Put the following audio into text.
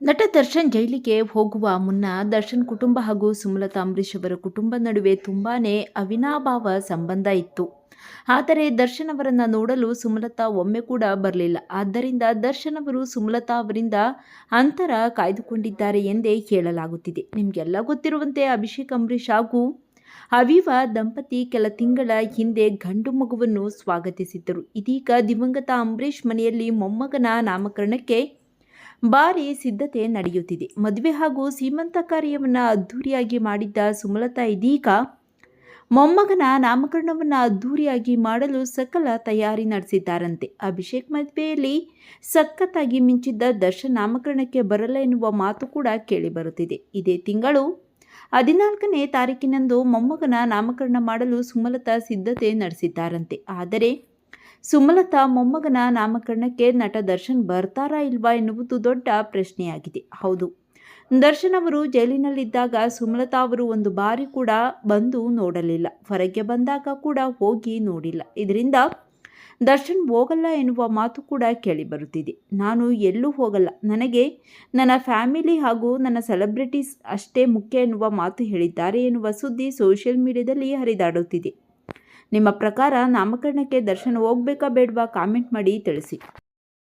ನಟ ದರ್ಶನ್ ಜೈಲಿಗೆ ಹೋಗುವ ಮುನ್ನ ದರ್ಶನ್ ಕುಟುಂಬ ಹಾಗೂ ಸುಮಲತಾ ಅಂಬರೀಷ್ ಅವರ ಕುಟುಂಬ ನಡುವೆ ತುಂಬಾ ಅವಿನಾಭಾವ ಸಂಬಂಧ ಇತ್ತು. ಆದರೆ ದರ್ಶನ್ ಅವರನ್ನು ನೋಡಲು ಸುಮಲತಾ ಒಮ್ಮೆ ಕೂಡ ಬರಲಿಲ್ಲ. ಆದ್ದರಿಂದ ದರ್ಶನ್ ಅವರು ಸುಮಲತಾ ಅವರಿಂದ ಅಂತರ ಕಾಯ್ದುಕೊಂಡಿದ್ದಾರೆ ಎಂದೇ ಹೇಳಲಾಗುತ್ತಿದೆ. ನಿಮಗೆಲ್ಲ ಗೊತ್ತಿರುವಂತೆ ಅಭಿಷೇಕ್ ಅಂಬರೀಷ್ ಹಾಗೂ ಅವಿವ ದಂಪತಿ ಕೆಲ ತಿಂಗಳ ಹಿಂದೆ ಗಂಡು ಮಗುವನ್ನು ಸ್ವಾಗತಿಸಿದ್ದರು. ಇದೀಗ ದಿವಂಗತ ಅಂಬರೀಷ್ ಮನೆಯಲ್ಲಿ ಮೊಮ್ಮಗನ ನಾಮಕರಣಕ್ಕೆ ಭಾರಿ ಸಿದ್ಧತೆ ನಡೆಯುತ್ತಿದೆ. ಮದುವೆ ಹಾಗೂ ಸೀಮಂತ ಕಾರ್ಯವನ್ನು ಅದ್ಧೂರಿಯಾಗಿ ಮಾಡಿದ್ದ ಸುಮಲತಾ ಇದೀಗ ಮೊಮ್ಮಗನ ನಾಮಕರಣವನ್ನು ಅದ್ಧೂರಿಯಾಗಿ ಮಾಡಲು ಸಕಲ ತಯಾರಿ ನಡೆಸಿದ್ದಾರಂತೆ. ಅಭಿಷೇಕ್ ಮದುವೆಯಲ್ಲಿ ಸಖತ್ತಾಗಿ ಮಿಂಚಿದ್ದ ದರ್ಶನ್ ನಾಮಕರಣಕ್ಕೆ ಬರಲ್ಲ ಎನ್ನುವ ಮಾತು ಕೂಡ ಕೇಳಿಬರುತ್ತಿದೆ ಇದೇ ತಿಂಗಳು ಹದಿನಾಲ್ಕನೇ ತಾರೀಕಿನಂದು ಮೊಮ್ಮಗನ ನಾಮಕರಣ ಮಾಡಲು ಸುಮಲತಾ ಸಿದ್ಧತೆ ನಡೆಸಿದ್ದಾರಂತೆ. ಆದರೆ ಸುಮಲತಾ ಮೊಮ್ಮಗನ ನಾಮಕರಣಕ್ಕೆ ನಟ ದರ್ಶನ್ ಬರ್ತಾರಾ ಇಲ್ವಾ ಎನ್ನುವುದು ದೊಡ್ಡ ಪ್ರಶ್ನೆಯಾಗಿದೆ. ಹೌದು. ದರ್ಶನ್ ಅವರು ಜೈಲಿನಲ್ಲಿದ್ದಾಗ ಸುಮಲತಾ ಅವರು ಒಂದು ಬಾರಿ ಕೂಡ ಬಂದು ನೋಡಲಿಲ್ಲ. ಹೊರಗೆ ಬಂದಾಗ ಕೂಡ ಹೋಗಿ ನೋಡಿಲ್ಲ. ಇದರಿಂದ ದರ್ಶನ್ ಹೋಗಲ್ಲ ಎನ್ನುವ ಮಾತು ಕೂಡ ಕೇಳಿಬರುತ್ತಿದೆ ನಾನು ಎಲ್ಲೂ ಹೋಗಲ್ಲ. ನನಗೆ ನನ್ನ ಫ್ಯಾಮಿಲಿ ಹಾಗೂ ನನ್ನ ಸೆಲೆಬ್ರಿಟೀಸ್ ಅಷ್ಟೇ ಮುಖ್ಯ ಎನ್ನುವ ಮಾತು ಹೇಳಿದ್ದಾರೆ ಎನ್ನುವ ಸುದ್ದಿ ಸೋಷಿಯಲ್ ಮೀಡಿಯಾದಲ್ಲಿ ಹರಿದಾಡುತ್ತಿದೆ. ನಿಮ್ಮ ಪ್ರಕಾರ ನಾಮಕರಣಕ್ಕೆ ದರ್ಶನ ಹೋಗ್ಬೇಕಾ ಬೇಡವಾ? ಕಾಮೆಂಟ್ ಮಾಡಿ ತಿಳಿಸಿ.